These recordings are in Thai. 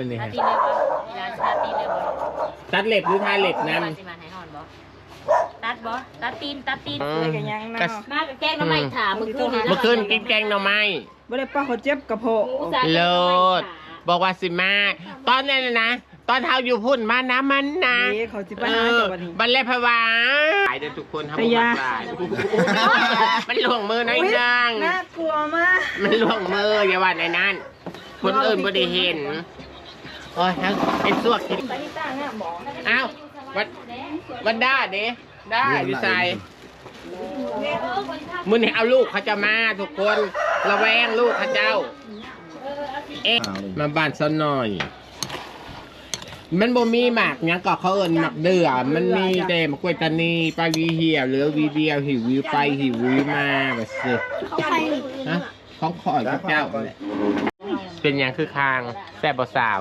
เป็นนี่ตาฮะตีเลยบ่เวลาตาตีเลยบ่ตัดเล็บหรือทาเล็บนั่นว่าสิมาให้หอนบ่ตัดบ่ตัดตีนตัดตีนอืมเลยกันยังเนาะก็มากับแกงน้ำไม้ถามเมื่อคืนนี้เมื่อคืนกินแกงหน่อไม้ บ่ได้ป้าเขาเจ็บกระเพาะเลิศบอกว่าสิมา ตอนนั้นน่ะนะ ตอนเท้าอยู่พุ่นมานะมันนะนี่เขาสิไปเอหาอเจ้าบัดนี้ บันเลพวาตายเด้อทุกคนทำแต่บุญยาตายมันหลวงมือน้อยนาง น่ากลัวมากมันหลวงมืออย่าว่าในนั้น คนอื่นบ่ได้เห็น โอ้ยทั้งไอ้สวกกินไปที่ตั้งเนี่ยหมออ้าววันวันด้าเด้ได้อยู่ใส่มึงเห็นเอาลูกเขาจะมาทุกคนระแวงลูกเขาเจ้า เอ๊ะมาบ้านซะหน่อย มันบ่มีหมากหยังก็เขาเอินหมักเดือมันมีแต่มะกล้วยตานีปลาวีเหี่ยวเหลือวีเดียวหิววิวไปหิววิวมาแบบสิฮะของขอยกับเจ้า เป็นหยังคือคางแซ่บบ่สาว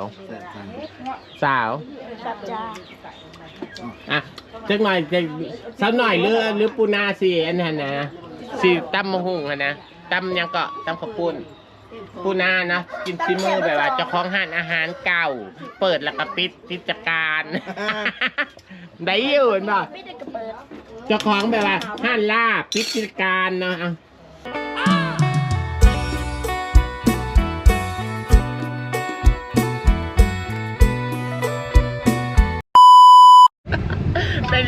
สาวอะจักหน่อยจะสักหน่อยหรือหรือปูนาสิอันนั้นนะสิตำมะฮุงอะนะตำหยังก็ตำข้าวปุ้นปูนานะกินซิมือแบบว่าเจ้าของห้านอาหารเก่า เปิดแล้วก็ปิดกิจการ ได้อยู่เห็นป่ะเจ้าของแบบว่าห้านลาบปิดกิจการเนาะเอา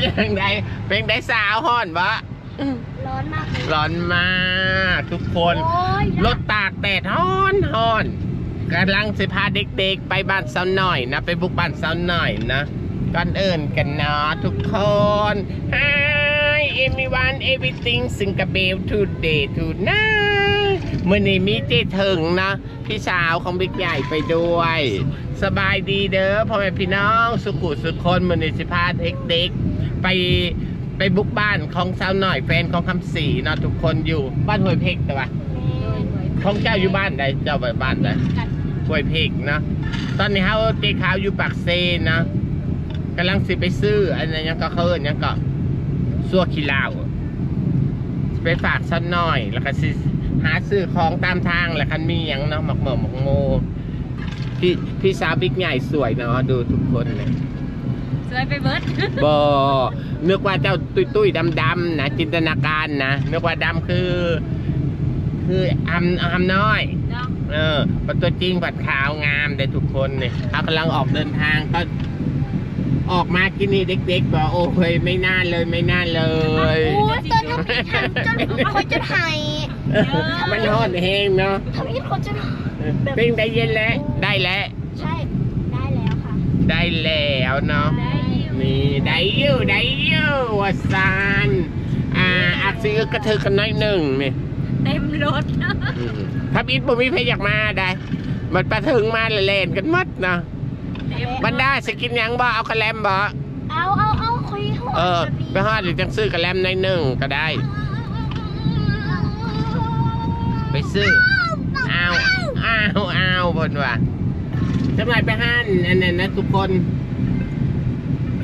ยังไงเป็นได้สาวห่อนวะร้อนมากเลยร้อนมากทุกคน โอ้ยรถตากแดดฮ้อนฮ้อนกำลังสิพาเด็กๆ ไปบ้านสาวหน่อยนะ ไปบุกบ้านสาวหน่อยนะก่อนเอื่นกันเนาะทุกคน Hi everyone everything sing a bell today tonight มื่อนี้มีเจถึงนะ พี่สาวของบิ๊กใหญ่ไปด้วย สบายดีเด้อพ่อแม่พี่น้องสุขุสุขคนมื่อนี้สิพาเด็กๆ ไปไปบุกบ้านของสาวหน่อยแฟนของคำศรีเนาะทุกคนอยู่บ้านห้วยเพกแต่ว่าของเจ้าอยู่บ้านใดเจ้าไปบ้านใดห้วยเพกเนาะตอนนี้เขาเจ๊ขาวอยู่ปากเซนะกำลังสิไปซื้ออันนั้นยังก็เขาเอิ้นยังก็ซัวขี้เหล้าไปฝากสักหน่อย แล้วก็สิหาซื้อของตามทางแหละคันมีหยังเนาะหมักเหม่อหมักโมพี่พี่สาวบิ๊กใหญ่สวยเนาะดูทุกคนเลย สวยไปเบิดบอนึกว่าเจ้าตุ้ยตุ้ยดำดำๆนะจินตนาการนะนึกว่าดำคือ คืออำอำน้อยเนาะเออปัตัวจริงปัดขาวงามได้ทุกคนเนี่ยเขากำลังออกเดินทางก็ออกมากินนี่เด็กๆบอกโอ้ยไม่น่าเลยไม่น่าเลยโอ้ยตอนน้ำพริกทำจนเขาจะหายเออมันฮอดเฮงเนาะทำให้เขาจะเป็นได้เย็นแล้วได้แล้ว ใช่ ได้แล้วค่ะ ได้แล้วเนาะได้อยู่ นี่ ได้อยู่ได้อยู่วาซานอ่าอักซีกระเทือกันน้อยหนึ่งนี่เต็มรถอืมถ้าอิดบ่มีเพอยากมาได้ มันไปถึงมาเล่นๆกันหมดเนาะเต็มบรรดาสกินหยังบ่เอากระแลมบ่เอาเอาเอาคุยหัวเออไปฮอดหรือจังซื้อกระแลมในอยหนึ่งก็ได้ ไปซื้อเอาเอาเอาบนว่าจะไปไปห้านอันนั้นนะทุกคน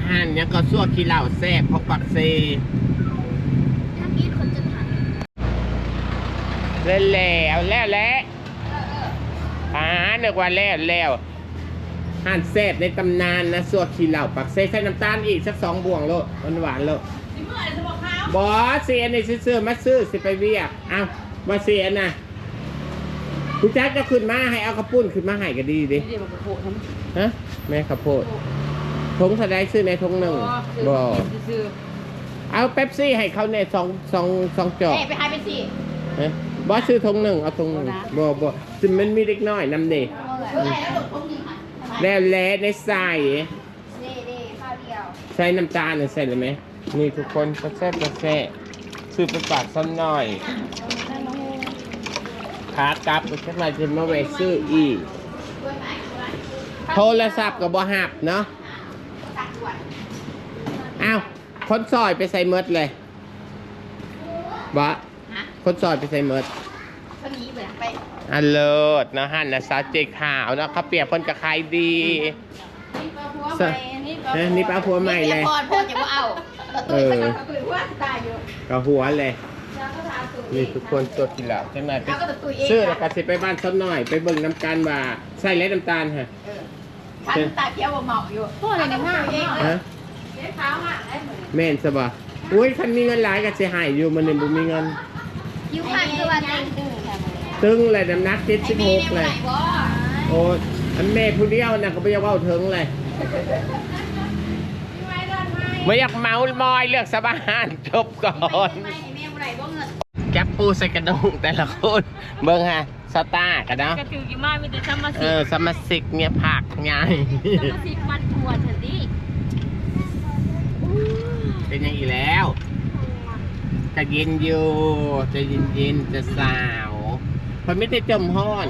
ห้านยังก็ซั่วขี้เหล้าแซ่บพกปักเซทำให้เขาจะหายแล้วแล้วแล้วแล้วอ่านึกว่าแล้วแล้วห่านแซ่บในตำนานนะสัวขี้เหล่าปักเซ่ใส่น้ำตาลอีกสักสองบวงโลดหวานๆโลดบอสเสียในซื้อมาซื้อสิไปเวียกเอามาเสียน่ะคุณแจ๊คจะขึ้นมาให้เอากระปุ้นขึ้นมาให้ก็ดีดิฮะแม่ข้าวโพด ทงสไลด์ซื้อในทงหนึ่งบอเอาเป๊ปซี่ให้เขาในสองสองสองจอกเอ้ไปหายไปสิเอ๊ะบอสซื้อทงหนึ่งเอาทงหนึ่งบอบอซึ่งมันมีเล็กน้อยนำเด็กแล้วแล้วในใส่เน่เน่ข้าวเดียวใส่น้ำตาลเนี่ยใส่เลยไหมนี่ทุกคนกระแซ่บกระแซ่บซื้อไปฝากซ้ำหน่อยขากลับก็แค่มาจะมาแวะซื้ออีกโทรศัพท์กับบอหับเนาะ อ้าวคนซอยไปใส่เมดเลยบอคนซอยไปใส่เมดคนนี้เหมือนไปอันเลิศนะฮันนะซาเจขาวนะเขาเปรียบคนกับใครดีสะเอ้ยนี่ป้าผัวใหม่เลยพอดพอดจะว่าเอาเออกับหัวเลยนี่ทุกคนตัวกินแล้วจังไหนไปซื้อแล้วก็สิไปบ้านซ้ำหน่อย ไปเบิ่งน้ำกันว่าใส่และน้ำตาลฮะ พันตาเขียวบ่เหมาะอยู่พวกอะไรเนี่ยห้าเองฮะเจ๊ขาวมากได้เหมือนแม่นซะบ่อุ้ยคันมีเงินหลายก็สิให้อยู่มันนี่บ่มีเงินยูคันคือว่าเต็งตึงค่ะตึงเลยน้ำหนัก76เลยโอ้อันแม่ผู้เดียวน่ะก็บ่อยากเว้าถึงเลยไม่อยากเมามอยเลือกสบานจบก่อน ไม่ให้แม่บ่ได้บ่เงินจับปูใส่กระดงแต่ละคน เบิ่งฮะ สตาร์กันเนาะกระตือกี่มากมีแต่สมาเอชิกอสมาชิกเนี่ยผักไงสมาชิกมันทัวร์เถอะดิเป็นอย่างอีกแล้ว จะเย็นอยู่จะเย็นเย็นๆจะสาวมันไม่ได้จมห้อน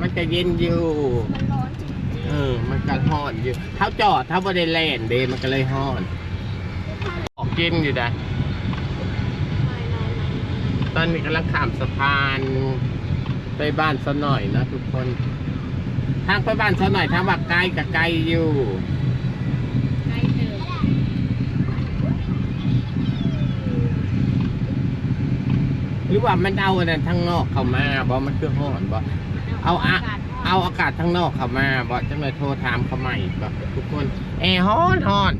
มันจะเย็นอยู่มันร้อนจริงเออ มันก็ห้อนอยู่เท้าจอดเท้าบริเลนเดมันก็เลยห้อนออกกินอยู่ได้ตอนนี้กำลังข้ามสะพาน ไปบ้านซะหน่อยนะทุกคน ทางไปบ้านซะหน่อยทางว่าไกลกับไกลอยู่ใกล้เติมหรือว่ามันเอาอันนั้นทั้งนอกเข้ามาบ่มันคือห้อนบ่เอาอะเอาอากาศทั้งนอกเข้ามาบ่จังเลยโทรถามเขาใหม่บ่ทุกคนแอร์ฮ้อนฮ้อน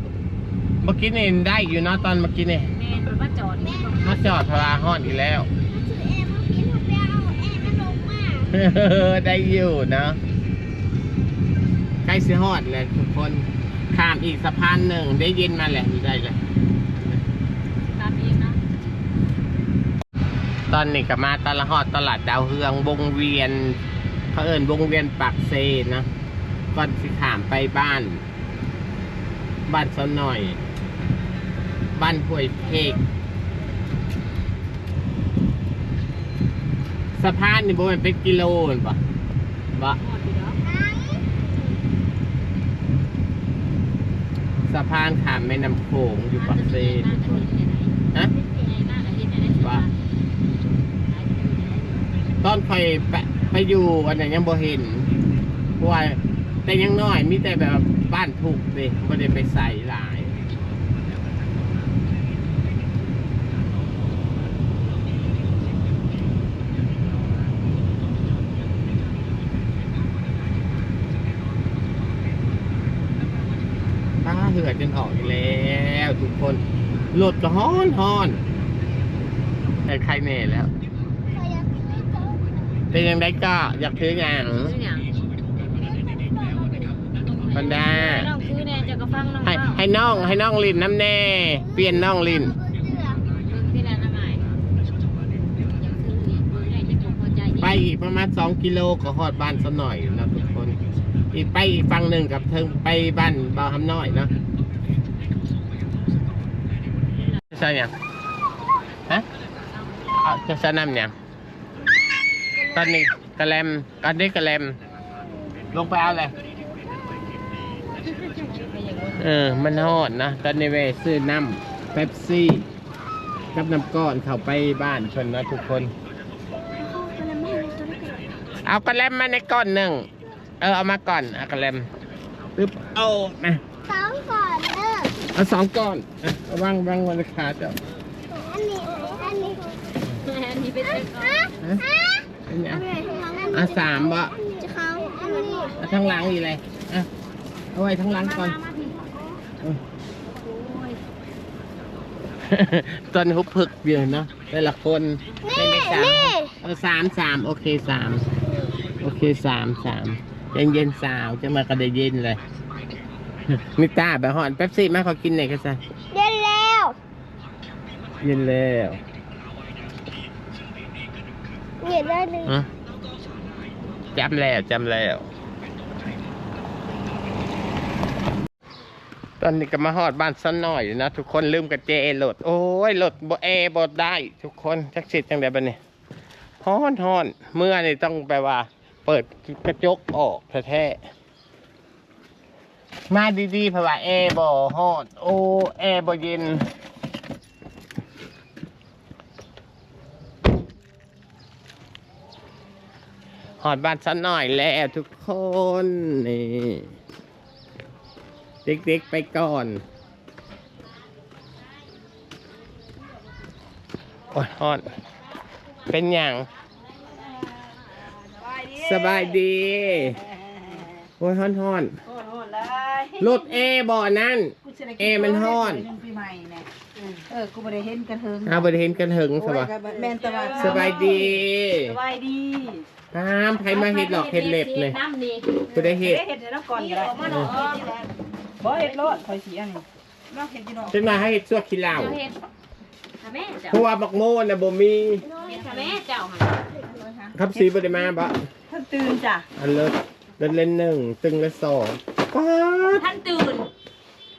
เมื่อกี้นี่ได้อยู่เนาะตอนเมื่อกี้นี่แม่รถมาจอดนี่มาจอดพลาฮ้อนอีกแล้ว ได้อยู่เนาะใกล้สิฮอดเลยทุกคนข้ามอีกสะพานหนึ่งได้ยินมาแหละได้เลยตามเองนะ ตอนนี้ก็มาตลาดฮอดตลาดดาวเฮืองวงเวียนเขาเอิญวงเวียนปากเซนะก่อนสิขามไปบ้าน บ้านซะหน่อย บ้านห้วยเพก สะพานนี่บ่แมันเป็นกิโลห็นปะบ่หอดอยู่แล้วสะพานขามแม่น้ำโขงอยู่ปากเซนฮะว่าตอนคอยไปไปอยู่อันนั้นยังบ่เห็นเพราะว่าแต่ยังน้อยมีแต่แบบบ้านถูกเลยไม่ได้ไปใส่หลาย ป้าเหือดจนออกอีกแล้วทุกคนรถก็ฮ้อนฮ้อนแต่ใครเน่แล้วแต่ยังได้ก็อยากซื้ออย่างซื้ออย่างบรรดาน้องซื้อแน่จะกระฟังน้องให้เล่าให้น้องให้น้องลินน้ำแน่ เปลี่ยนน้องลินเบิ่งที่ร้านอาหารอยากซื้ออีกเบิ่งได้จะบอกพอใจไปอีกประมาณสองกิโลก็ฮอดบ้านซะหน่อยนะทุกคน อีกไปอีกฝั่งหนึ่งกับเทิงไปบ้านบ่าวคำน้อยเนาะะแลมตอนนี้กระแลมลงไปเอาเลยเออ มันฮอดนะ ตอนนี้เวซื้อน้ำเป๊ปซี่ กับน้ำก้อนเข้าไปบ้านชนนะทุกคน เอากระแลมมาในก้อนหนึ่ง เออ เอามาก่อนเอากระแลมปึ๊บเอามาสองก่อน เอาสองก้อนอะเอาวางวางบนขาเจ้าอันนี้อันนี้อันนี้เป็นเรื่องฮะฮะฮะอันนี้อัอะอะสามบ่จะเขาอันนี้เอาทั้งหลังอีกเลยอะเอาไว้ทั้งหลังก่อนเออตอนหุบพึกอยู่เนาะแต่ละคนไม่ไม่สามเออสามสามโอเคสามโอเคสามสามเย็นเย็นๆสาวจะมาก็ได้เย็นเลย มิต้าไปหอนแป๊บซี่มาขอกินหน่อยก็ซะเย็นแล้วเย็นแล้วเย็นได้เลยอะจำแล้วจำแล้ว ตอนนี้ก็มาหอดบ้านสันหน่อยนะ ทุกคนลืมกระเจรถโอ้ยรถบแอร์บดได้ ทุกคนจักสิทธิ์จังไดบันนี้ฮ้อนฮ้อนเมื่อนี่ต้องไปว่า เปิดกระจกออกแท้ๆ มาดีๆเพราะว่าแอร์บ่ฮอนโอ้แอร์บ่เย็นหอดบ้านสันหน่อยแล้วทุกคนนี่เด็กๆไปก่อนโอ้ยฮอดเป็นอย่างสบายดี โอ้ยฮอนฮอน โอ้โหแล้วรถเอบ่อนั่น กูสิได้เอมันฮ้อนปีใหม่เนี่ยเออกูบ่ได้เห็นกระเทิงเอาไปเห็นกันถึงสบายแม่นตะวันสบายดีสบายดีห้ามใครมาเห็ดหลอกเห็ดเล็บเลยน้ำนี่กูได้เห็ดเฮ็ดให้เราก่อนก็ได้บ่เฮ็ดรถคอยสิอันนี้เราเฮ็ดอยู่ดอกเป็นมาให้เห็ดซัวขี้เหล้าเจ้าเฮ็ดทำแม่เจ้าเพราะว่าบักโมน่ะบ่มีเฮ็ดทำแม่เจ้าค่ะครับสีบ่ได้มาบ่ท่านตื่นจ้ะอันเลิศเลิศเล่นหนึ่งตึงเล่นสองป๊าด ท่านตื่น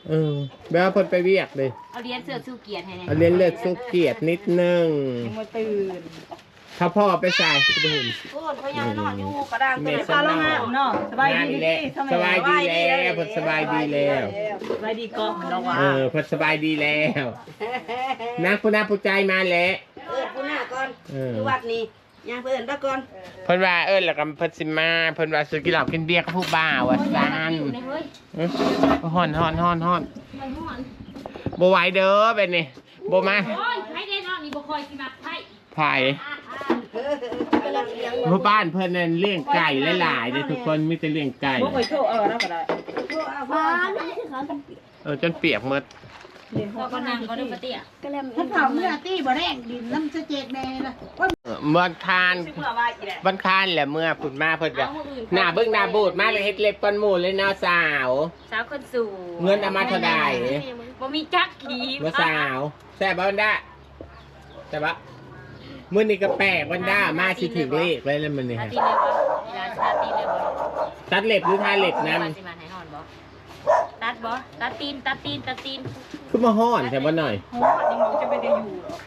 เออแบบว่าเพิ่นไปเวียกเลยเอาเรียนเสื้อสู้เกียรติให้แน่เอาเรียนเลือดสุเกียรตินิดนึงยังบ่ตื่นถ้าพ่อไปใส่ไปเห็น โอ้ยเขายังนอนอยู่กระด้างเมตื่นษาฟ้าละงามเนาะสบายดีแล้วสบายดีแล้วเพิ่นสบายดีแล้ว สบายดีก็ดอกว่าเออเพิ่นสบายดีแล้วนักผู้นักผู้ใจมาแล้ว เอิดผู้หน้าก่อนเอออยู่วัดนี้ ย่างเพื่อนตะก่อนเพิ่นว่าเอิ้นแล้วก็เพิ่นสิมาเพิ่นว่าสิกินเหล้ากินเบียร์กับผู้บ่าวว่าซั่นอยู่ในเฮ้ยเอ้ยฮ้อนฮ้อนฮ้อนฮ้อนมันห่อนบ่ไหวเด้อเป็นนี่บ่มาโอ้ยให้ได้นอนนี่บ่คอยสิมาไผไผหมู่บ้านเพิ่นนั่นเลี้ยงไก่หลายๆเด้อทุกคนมีแต่เลี้ยงไก่บ่เคยโทรเอาแล้วก็ได้เออจนเปียกหมด เราก็นั่งก็ดูปะเตี้ยท่านเผาเมื่อตี้บ่แรงดินน้ำสะเจกแน่ละเออเมื่อทานสิเมื่อว่าอีแหละวันคานแหละเมื่อผุดมาเพิ่นก็เอาผู้อื่นหน้าเบิ่งหน้าบูดมาเลยเฮ็ดเล็บก้อนหมูเลยเนาะสาว สาวคนสู่เงินเอามาเท่าใดบ่มีจักขีเมื่อสาวแซ่บบ่วันด้าแซ่บบ่มื้อนี้ก็แปลกวันด้ามาสิถึงเลขเลยแล้วมื้อนี้ชาฮะตีเลยบ่เวลาชาตีเลยบ่ตัดเล็บหรือทาเล็บนํว่าสิมาให้นอนบ่ ตัดบ่ตัดตีนตัดตีนตัดตีนคือมาฮ้อนแต่บ่หน่อยโหยังบ่จะไปได้อยู่หรอก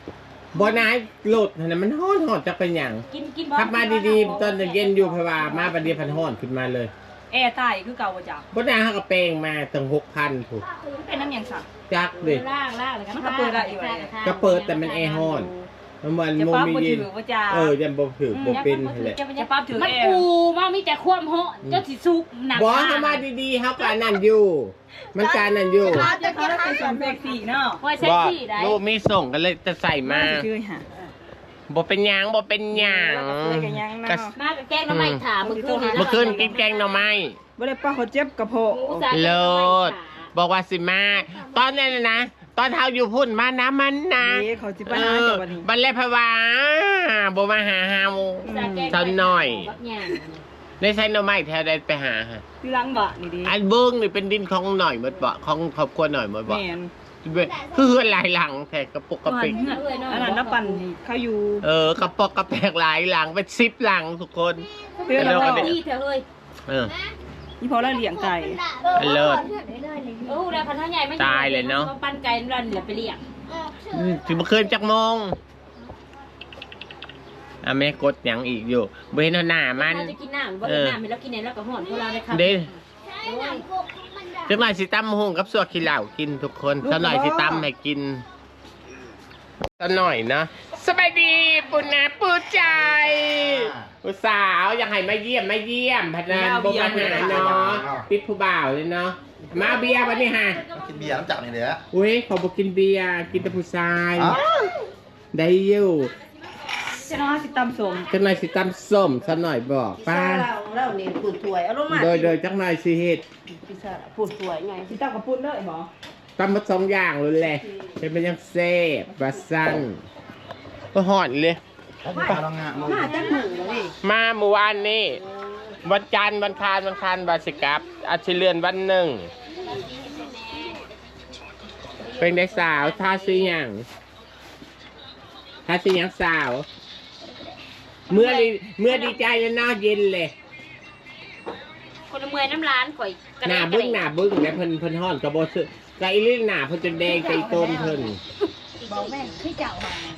บ่นายหลุดนั่นนะมันฮ้อนฮ้อนจักเป็นหยังกินกินบ่ขับมาดีๆ ตอนเย็นอยู่เพราะว่ามาบัดเดียวพันฮ้อนขึ้นมาเลยแอร์ใต้คือเก่าบ่จ้ะบ่นายเฮาก็แปลงมาตั้ง6,000ถูกเป็นน้ำหยังซะจักดิล่างล่างเลยมันก็เปิดได้อยู่ไว้ก็เปิดแต่มันแอร์ฮ้อน มันเหมือนจะโมปั๊บมีบ่เย็ถืนอบ่จ้าเออยังบ่ถือบ่เป็นนั่นแหละจะปั๊บถือมันแอร์ปูมันมีแต่ความโหจนสิสุกหนักบอกให้มาดีๆเขาการนั่นอยู่ มันการนั่นอยู่จะเขาได้เป็นสวนเซ็กซี่เนาะไว้ใช้บอกที่ได้ลูกมีส่งกันเลยจะใส่มาชื่อหาบ่เป็นหยังบ่เป็นหยังเคยกันยังเนาะก็มากับแกงน้ำไม้ถามเมื่อคืนเมื่อคืนกินแกงหน่อไม้บ่ได้ป้าเขาเจ็บกระเพาะเลิศบอกว่าสิมาตอนนั้นน่ะนะ ตอนเฮาอยู่พุ่นมานะมันนะเอ๊ะเขาสิไปเอหาอเจ้าบัดนี้ บันเลยพะวาบ่มาหาเฮาตอนหน่อยได้ใช้หน่อไม้แถวใดไปหาฮะที่หลังบะนี่ดิอันเบิ้งนี่เป็นดินของหน่อยหมดบ่ของครอบครัวหน่อยหมดบ่แม่นคือเฮือนหลายหลังแท้กระปุกกระปิกเฮือนอันนั้นน้ำปั่นนี่เขาอยู่เออกระปอกกระแปกหลายหลังเป็นสิบหลังทุกคน เตือนแล้แล้ววก็ก็เด็กที่เธอเฮ้ยเออ นี่พอเราเลี้ยงไก่อันเลิศ โอ้แล้วพันธุ์ใหญ่ไม่ตายเลยเนอะ ปั้นไก่รันเหลือไปเลี้ยงอืมถึงเมื่อคืนจักโมงอะแม่กดหยังอีกอยู่เบเห็นหน้ามัน เราจะกินน้ำบ่กินน้ำแล้วกินไหนแล้วก็ห่อนพวกเราได้ครับเด้จักหน่อยสิตั้มหุงกับสัวขี้เหล้ากินทุกคนสักหน่อยสิตั้มให้กิน สักหน่อยนะ สบายดีปุณนะปูใจผู้สาวอยากให้มาเยี่ยมมาเยี่ยมพนันบ่มาหาเนาะติดผู้บ่าวเลยเนาะมาเบียร์วันนี้ฮะกินเบียร์น้ำจับนี่เด้ออุ้ยขอบอกกินเบียร์กินแต่ผู้ชายอ้าวได้อยู่จะน้องสิตำสมจักหน่อยสิตำส้มสักหน่อยบอกป้าเราเรานี่พูดถวยเอาลงมาโดยโดยจักหน่อยสิเฮ็ดพิซซ่าพูดถวยไงสิตำกับปุ้นเลยหมอ ตำมาสองอย่างเลยแหละเป็นมันยังเซ่บบาซันก็หอนเลยมาลองงะมึงมาจังมือเลยมาเมื่อวานนี่วันจันทร์วันคารวันคารบาสิกลับ อาทิตย์เลื่อนวันหนึ่ง เป็นได้สาวท่าซีหยังท่าซีหยังสาว เมื่อดีเมื่อดีใจแล้วหน้าเย็นเลย คนละเมื่อยน้ำร้านข่อยกระหเด็น้าบึ้งหน้าบึ้งแล้วเพิ่นเพิ่นห่อนกระโบซื้อ ไก่ลิ้นหน้าเพิ่นจนแดงไก่ต้มเพิ่นบอกแม่คือเจ้า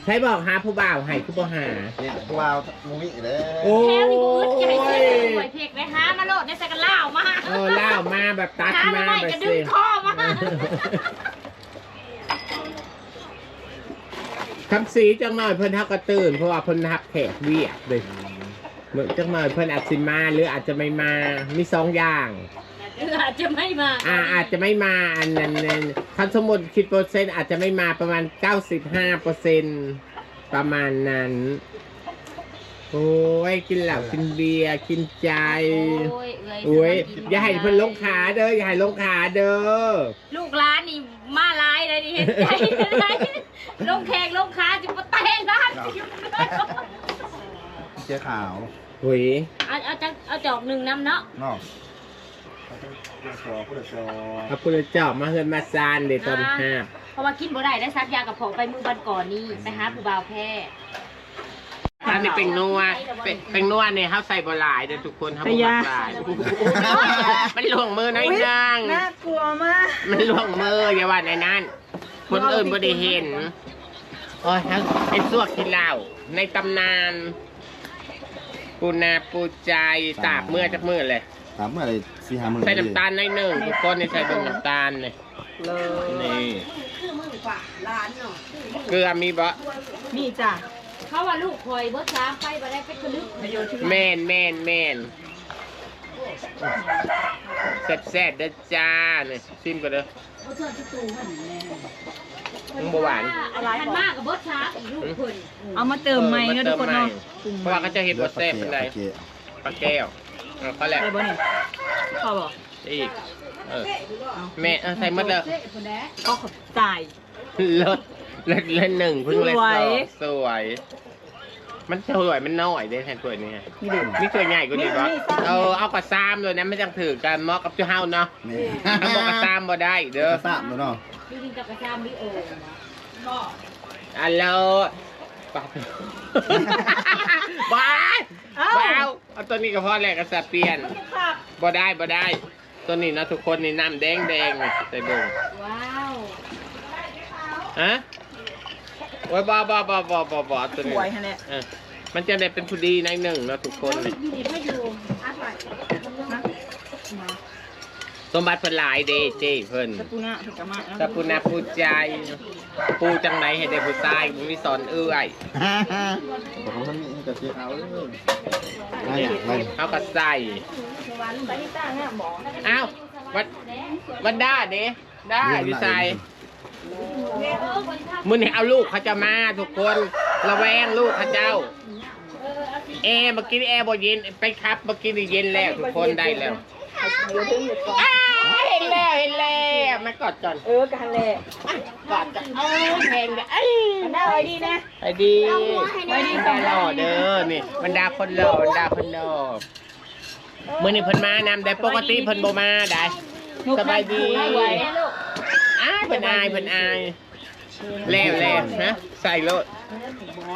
ใช้บอกหาผู้บ่าวให้คือบ่หา เนี่ยพวกเรามูมิเด้อโอ้แถวนี่กูอึดใหญ่ยเสียข่อยเพกเลยฮะมาโลดในใส่กันล่าวมาเออล่าวมาแบบตัดหามาไม่แบบกระดึเซ่งคอมาคำสีจังหน่อยเพิ่นทักกระตื่นเพราะว่าเพิ่นทักแขกเวียกเลยเหมือนจังหน่อยเพิ่นอาจสิมาหรืออาจจะไม่มามีสองอย่างเรื ออาจจะไม่มาอ่าอาจจะไม่มาอันนั้นนั้นคันสมมติคิดเปอร์เซ็นต์อาจจะไม่มาประมาณ 95เปอร์เซ็นต์ประมาณนั้น โอ้ยกินเหล้ากินเบียร์กินใจโอ้ยเอ้ยโอ้ยสวัสดีอย่าให้เพิ่นลงขาเด้ออย่าให้ลงขาเด้อลูกร้านนี่มาลายเลยนี่เห็นใจเลยลงแขกลงขาจิบแตงร้านจิบเสื้อขาวหุยเอาเอาจักเอาจอกหนึ่งน้ำเนาะนอกผู้ชอผู้ชอ พระพุทธเจ้ามาเฮือนมาซานเด้ตอนห้าเพราะว่ากินบ่ได้ได้ซักยากับผงไปมือบันก่อนนี่ไปหาผู้บ่าวแพ้อันนี้เป็นนัวเป็นเป็นนัวเนี่ยเฮาใส่บ่หลายเด้อทุกคนเฮาบ่มักหลายมันหลวงมือน้อยนางน่ากลัวมากมันหลวงมืออย่าว่าในนั้นคนอื่นบ่ได้เห็นโอ้ยทั้งไอ้สวกกินเหล้าในตำนานปูนาปูใจตากเมื่อจักมือเลย ถามเมื่อไรสี่ห้าหมื่นใส่น้ำตาลในอยหนึ่งทุกคนนี่ใส่เป็นน้ำตาลเลยเลยนี่คือมือฝ่าร้านเนาะเกลือมีบ่นี่จ้ะเขาว่าลูกคอยเบิดสามไปบ่ได้เป็นกระลึกประโยชน์ที่แม่นแม่นแม่นแซ่บๆเด้อจ้าเนี่ยซิมก็เด้อมึงบ่หวานอะไรทันมากกับเบิดสามอีกลูกเพิ่นเอามาเติมใหม่เนอะทุกคนเนาะเพราะว่าเขาจะเห็นบ่แซ่บเป็นไรโอเคปลาแก้ว เอาเขาแหละใส่บ่นี่พอบอกอีกเออแม่เออใส่หมดแล้วก็ขอบจ่ายเลิศเลิศเลิศหนึ่งเพิ่งเลยสวยสวย มันสวยมันน้อยเด้แทนถ้วยนี่ฮะนี่เด็กนี่ตัวใหญ่กว่านี้บ่นี่นี่ซ้ำเออเอากระซามเลยนะไม่ต้องถือกันเหมาะกับเจ้าเฮาเนาะแม่เอาบอกกระซามบ่ได้เด้อทราบแล้วเนาะ ดูดิจักรซามดิโออัลโหล ปัดบ้าเอ้า บ้าวเอาตัวนี้ก็พอแหละกระสาเปลี่ยนบ่ได้บ่ได้ ตัวนี้นะทุกคนนี่น้ำแดงแดงๆนี่ใส่เบิ่งว้าวฮะโอ้ยบ้าบ้าบ้าบ้าบ้าบ้าตัวสนี้วยฮะเนี่ย เออมันจะได้เป็นผู้ดีในหนึ่งเนาะทุกคนนี่ อยู่ดีไม่อยู่อัดไว้ส มบัติเพิ่นหลายเด้เจ้เพิ่นสปูน่าถึงกะมาเนาะถ้าปูนาปูใจปูจังไหนให้ได้ผู้ชายบ่มีสอนเอื้อยบอกเขาท่านนี้ให้กับเสื้อขาวเลยอะไรอย่างไรเขาก็ใส่ไปที่ตั้งเนี่ยหมออ้าววันวันด้าเด้ได้อยู่ใส่มื้อนี้เอาลูกเขาจะมาทุกคนระแวงลูกเขาเจ้าแอร์เมื่อกี้แอร์บ่เย็นไปครับเมื่อกี้นี่เย็นแล้วทุกคนได้แล้ว เดี๋ยวถึงอยู่ก่อนอ้าวเห็นแล้วเห็นแล้วมากอดก่อนเออกันแหละกอดก่อนเอ้ยแพงเด้อเอ้ยมันได้ไว้ดีนะไปดีไปดีบรรดาหล่อเด้อนี่บรรดาคนหล่อบรรดาคนหล่อมื้อนี้เพิ่นมานำได้ปกติเพิ่นบ่มาได้สบายดีไว้ลูกอ้ายเพิ่นอายเพิ่นอายแล้วแล้วนะใส่รถ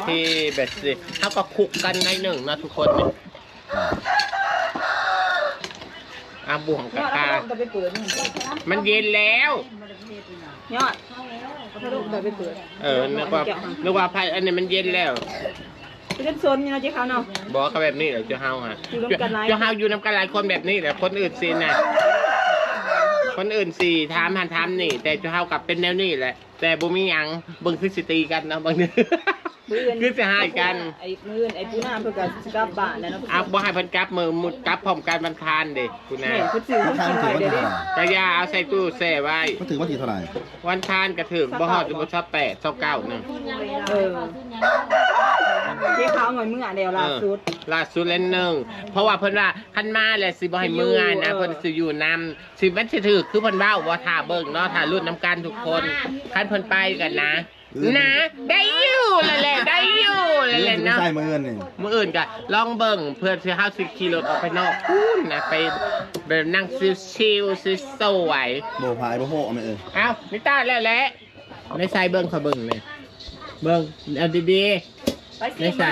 ที่แบบสิเขาก็คุกกันในหนึ่งนะทุกคนนี่ อาบ่วงยกับอดตาเอาลงไปเปิดนี่มันเย็นแล้ว ยอดเอาลงไปเปิดเออนึกว่านึกว่าไพ่อันนี้มันเย็นแล้วจะเล่นโซนนี่เนาะเจ๊ขาวเนาะ บอกเขาแบบนี้เหรอเจ้าเฮาฮะอยู่ร่วมกันหลาย เจ้าเฮาอยู่น้ำกันหลายคนแบบนี้แหละคนอื่นสิน่ะ คนอื่นสี่ถามหันถามนี่ แต่เจ้าเฮากลับเป็นแนวนี้แหละ แต่บ่มีหยังเบิ่งคือสิตีกันเนาะบางที มืออื่นคือสิหายกัน ไอ้มืออื่นไอ้ปูน่าเพื่อกับสกับบ้านแล้วเนาะเอาบ่ให้เพิ่นกลับมือมุดกลับพร้อมกันบรรทานเด้คุณแม่น่ะเพิ่นซื้อเพิ่นทางกินถืไว้อว่าเดี๋ยวเท่าไหร่นี้กระยาเอาใส่ตู้แช่ไว้ก็ถือว่าทีเท่าไหร่วันทานกระถึกบ่ฮอดจะบ่ชอบแปดชอบเก้าหนึงเออเจ๊ขาวหน่อยมืออะเดียวล่าสุด ล่าสุดเล่นหนึ่งเพราะว่าเพิ่นว่าคันมาแหละสิบ่ให้เมื่อนะอยู่เออเพิ่นสิอยู่นำสิมันสิถือคือเพิ่นเว้าว่าถ้าเบิ่งเนาะถ้ารุ่นน้ำกันทุกคนคันเพิ่นไปกันนะ นะได้อยู่แล้วแหละได้อยู่แล้วแหละไม่เนาะ ใช่มือนี่มื้ออื่นก็ลองเบิ่งเพื่อสิเฮาสิขี่รถออกไปนอกพูนนะไปแบบนั่งชิลๆสวยโบพายโบโหเอาไหมเออๆเอ้านิต้าแล้วแหละในใส่เบิ่งเขาเบิ่งเลยเบิ่งเอาดีไปสิไม่ใส่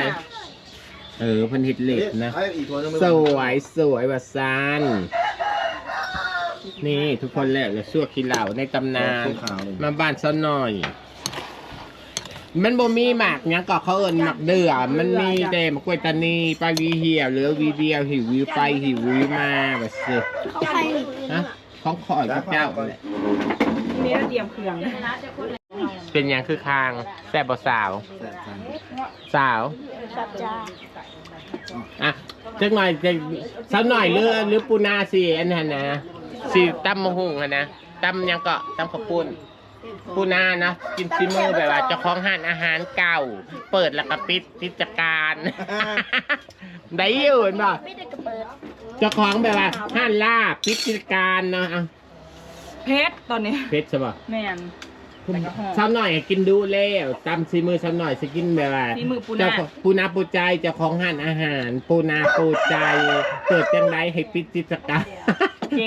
ๆเออเพิ่นเฮ็ดเล็กนะไอ้อีกตัวนึงสวยสวยว่าซานนี่ทุกคนแหละจะชั่วขี้เหล่าในตำนานขาวเลยมาบ้านซะหน่อย มันบ่มีหมากหยังก็เขาเอิ้นหมักเดือมันมีแต่มะกล้วยตานีปลาวีเหี่ยวเหลือวีเดียวหิววิวไปหิววิวมาแบบสิฮะของขอยกับเจ้าแหละนี่เราเตรียมเครื่องนะเป็นหยังคือคางแซ่บบ่สาว สาวสับจ้าอะจักหน่อยจะสักหน่อยหรือหรือปูนาสิอันนั้นนะสิตำมะฮุงอะนะตำหยังก็ตำข้าวปุ้น ปูนานะกินซีมือแบบว่าเจ้าของห้านอาหารเก่า เปิดแล้วก็ปิดกิจการ ได้อยู่เห็นป่ะไม่ได้กระเปิดเจ้าของแบบว่าห้านลาบปิดกิจการเนาะเอาเพชรตอนนี้เพชรใช่ป่ะแม่นซ้ำหน่อยกินดูแล้วตำซีมือซ้ำหน่อยจะกินแบบว่าฝีมือปูนา เจ้าของปูนาปูใจเจ้าของห้านอาหาร ปูนาปูใจเปิดจังไรให้ปิดกิจการ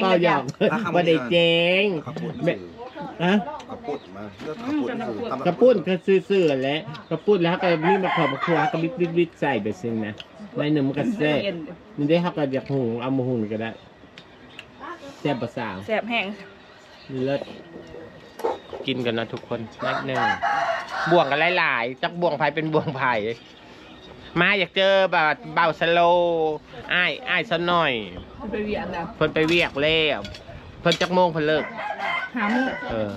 ก็หยอกว่าได้เจ๊งขับปุ่นแม่สื่ออะขับ ปุ่นมาเลือกขับปุ่นสื่อทำกระปุ้นก็ซื่อๆแหล้วกระปุ้นแล้วก็มีมะขามมะขวาก็บิดบิดบิดใส่ไปซิงนะในหนึ่งมันก็แซ่บนี่ได้เขาก็อยากหุงเอามาหุงก็ได้แซ่บประสาวแสบแห้งเลิศกินกันนะทุกคนนัดหนึ่งบ่วงกันหลายๆจักบ่วงไผ่เป็นบ่วงไผ่มาอยากเจอแบบเบาสโลอ้ายอ้ายซะหน่อยไปเวียนแล้วเพิ่นไปเวียกแล้วเพิ่นจักโมงเพิ่นเลิกหาหมูเออ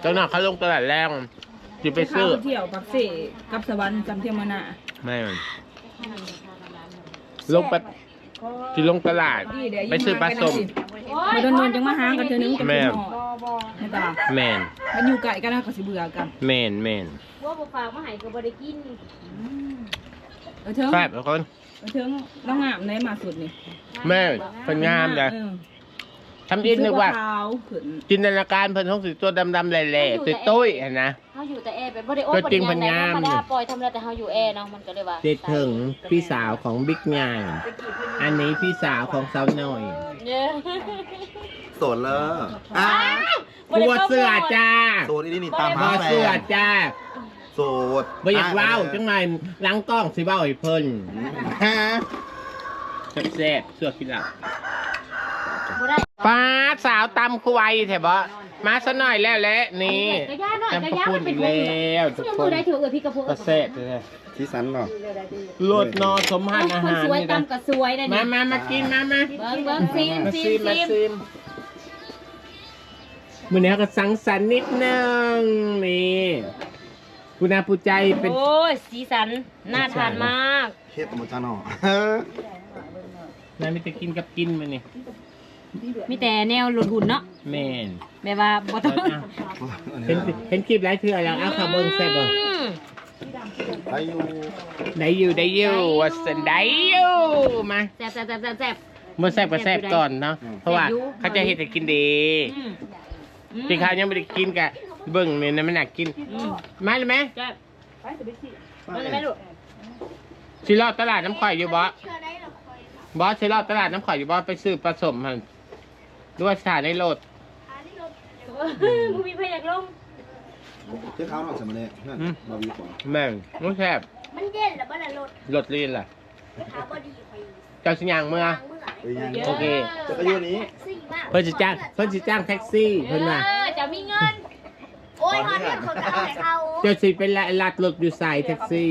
เจ้าหน้าเขาลงตลาดแรงจะไปซื้อข้าวเที่ยวปักเสกับสวรรค์จำเที่ยวมานาไม่มันลงไปที่ลงตลาด ไปซื้อปลาส้มมาโดนโดนๆจังมาหากันเธอนึงจะแม่เป็นหอไม่ตาแมนมันอยู่ไกลกันนะก็สิเบื่อกันแมนแมนว่าบ่ฝากมาให้ก็บ่ได้กินเออเถิงแซ่บทุกคนเออเถิงน้องงามไหนมาสุดนี่แม่นเป็นงามเลยออ ทำอินนึกว่า ขาวขึ้นจินตนาการเพิ่นท้องสีตัวดำๆแหล่ๆตุ้ยๆเห็นนะเฮาอยู่แต่แอร์ไปบ่ได้โอ้ตัวจริงบ่ได้หยัเพิ่นงาม ธรรมดาปล่อยธรรมดาแต่เฮาอยู่แอร์เนาะมันก็เลยว่าเด็ดถึงพี่สาวของบิ๊กงานอันนี้พี่สาวของสาวหน่อยเนี่ยโสดเลยอะบัวเสื้อจ้าโสดอีนี่นี่ตามบัหาวแฟเสื้อนจ้าโสดบ่อยากเว้าจังไงหลังกล้องสิเว้าให้เพิ่นฮะแซ่บๆเสื้อกินหลับ บ่ได้ป้าสาวตำคุยแถบบ่มาซะหน่อยแล้วแหละนี่กระยาหน่อยจำกพระระยาคุมัณนเป็อีนกคนแล้วทุกยังคมือนได้ถือเออพี่กระพุ้ก็แซ่บเลยที่สันเนาะโลดนอสมหันอาคนหารสวยนี่นะตำก็สวยนะมานี่มามากินมามาเบิ่งเบิ่งซีมมาซีซิมมมาซีมซิมมื้อนี้ก็สังสรรค์นิดนึงนี่คุณอาผู้ใจเป็นโอ้ยสีสันน่าทานมากเฮ็ดมาจ้าเนาะนายมีแต่กินกับกินมานี่ มีแต่แนวหลุดหุ่นเนาะแม่นแบบว่าบ่ต้องเห็นเห็นคลิปหลายเทื่อแล้วเอาข่าวเบิ่งแซ่บบ่อืมไปอยู่ได้อยู่ได้อยู่ว่าสันได้อยู่มาแซ่บแซ่บแซ่บแซ่บแซ่บเมื่อแซ่บก็แซ่บก่อนเนาะเพราะว่าแซ่บอยู่เขาจะเฮ็ดให้กินดีอืมอืมที่เขายังไม่ได้กินกะเบิ่งนี่นะมันน่ากินอืมมาเลยไหมแซ่บมันจะไม่ลูกสิรอดตลาดน้ำข่อยอยู่บ่เชื่อได้หรอคอยบอสสิรอดตลาดน้ำข่อยอยู่บ่ไปซื้อผสมมัน ด้วยสถานในโหลดหาที่รถมึงมีพยักลงเจ้าข้าวเนาะสมเนี่ยนั่นมาวีก่อนแม่งน้องแซ่บมันเย็นหรือบ้านรถรถลีนล่ะหาบอดีคอยเจ้าสิยางเมื่อทางเมื่อไปยังโอเค จะไปอยู่นี้สี่มากเพิ่นสิจ้างเพิ่นสิจ้างแท็กซี่เพิ่นว่าเออจะมีเงิน โอ้ยฮอนเนี่ยเขาจะเอาให้เขา เจ้าสิเป็นละลัดรถอยู่สายแท็กซี่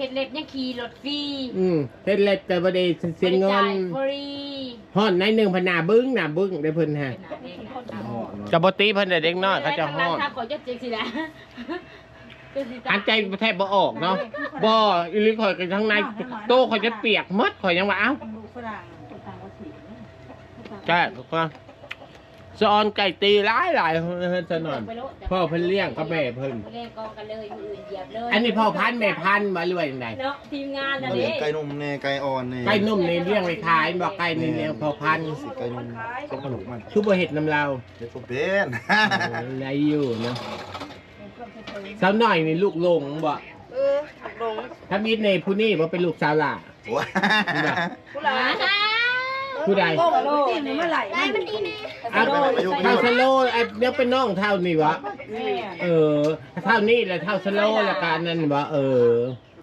เฮ็ดเล็บยังขี่รถฟรีอืมเฮ็ดเล็บก็บ่ได้เสียเงิจ่ายนฟรีฮ้อนในหนึ่งพนหนาบึ้งหน้าบึ้งได้เพิ่นฮะจะบ่ตีเพิ่นได้เด็กน้อยเขาจะฮ้อนถ้าขอจะเจ๊สินะจะสิอันใจแทบบ่ออกเนาะบ่อีหลิข่อยกันทั้งในโตข่อยจะเปียกหมดข่อยยังว่าเอ้าใช่ถูกต้อง สอนไก่ตีหลายหลายเพิ่นซะหน่อยพ่อเพิ่นเลี้ยงกับแม่เพิ่นเรียกกองกันเลยมืออื่นเหยียบเลยอันนี้พ่อพันธุ์แม่พันธุ์มาเรื่อยจังไดเนาะทีมงานนะมาเด้เลี้ยงไก่นมแน่ไก่อ่อนแน่ไก่นุ่มนี่เลี้ยงไว้ขายบ่ไก่นี่เลี้ยงพ่อพันธุ์สิไก่นมส้มขนมมันคือบ่เฮ็ดน้ำเราเด็กส้มเป็นได้อยู่เนาะสาวหน่อยนี่ลูกหลงบ่เออลงถ้ามีในผู้นี้บ่เป็นลูกสาวหล่ะโอ้ยกูหลาน ผู้ใดโลกโลกนี่เมื่อไหร่ได้มันดีแน่อ้าวเท่าสโลไอ้เดี๋ยวเป็นน้องเท่านี่วะแม่เออ เท่านี้แหละเท่าสโลแล้วกันนั่นวะเออ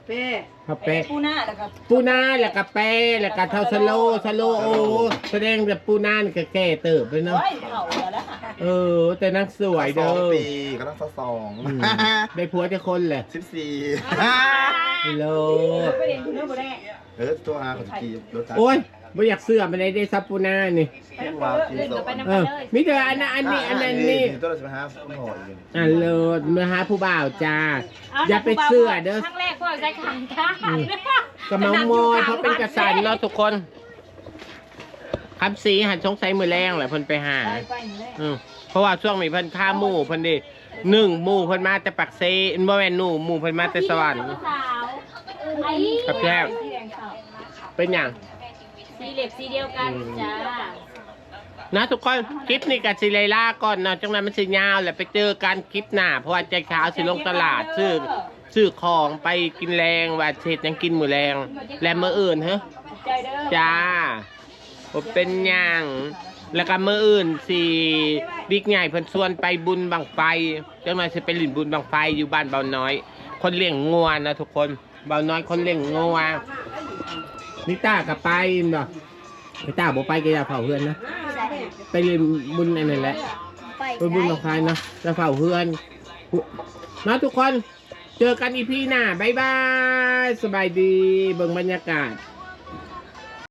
เป้พอเป๊ะปูหน้าแล้วก็ปูนาแล้วก็แปะแล้วก็เท่าสโลสโลโอแสดงแบบปูนานี่ก็แก่เติบไปเนาะโอ้ยเผาแล้วล่ะเออ แต่นักสวยสเด้อองปีก็ต้องสองอืมได้ผัวจะคนแหละสิบสี่โลไปเรียนคุณเรื่องบ่ได้เออตัวอาของกีรถจักรโอ้ย ไม่อยากเสื้อมันได้ได้ซับปูนานี่เรียกว่ากีเล่นโซกับไปน้ำเอกันอเลยมีแต่อันนั้นอันนี้อันนั้นนี่ตัวเราจะไปหาคุณพ่ออีกอันโลดมาหาผู้บ่าวจ้า อย่าไปเสื้อเด้อ ครั้งแรกพ่อใส่ขางข้างก็เมามอยเพราะเป็นกระสันเนาะทุกคนคำสีหันสงสัยมือแรงแหละเพิ่นไปหา ไปไปนี่แหละอืมเพราะว่าช่วงนี้เพิ่นฆ่าหมู่เพิ่นดิหนึ่งหมู่เพิ่นมาแต่ปักเซนบ่แม่นหนูหมู่เพิ่นมาแต่สวรรค์ สาวไอ้ครับแก้ว สีแดงขาวเป็นอย่าง สีเหล็บสีเดียวกันจ้านะทุกคนคลิปนี้กับซิเลล่าก่อนเนาะจังนั้นมันสิยาวแหละไปเจอกันคลิปหน้าเพราะว่าใจขาวสิลงตลาดซื้อซื้อของไปกินแรงว่าเศษยังกินมือแรง และมื้ออื่นเฮ้ใจเด้อจ้าผมเป็นหยังแล้วก็มื้ออื่นสิบิ๊กใหญ่เพิ่นชวนไปบุญบังไฟจังนั้นสิไปหลินบุญบังไฟอยู่บ้านเบาน้อย คนเลี้ยงงัวนะทุกคนเบาน้อยคนเลี้ยงงัว นิต้ากับไปเนาะนิต้าบอกไปก็อย่าเผาเพื่อนนะ ไปเรียนบุญอันนั้นแหละ ไปบุญกับใครนะจะเผาเพื่อนนะทุกคน เจอกันอีพีหน้า บ๊ายบาย สบายดี เบิ่งบรรยากาศ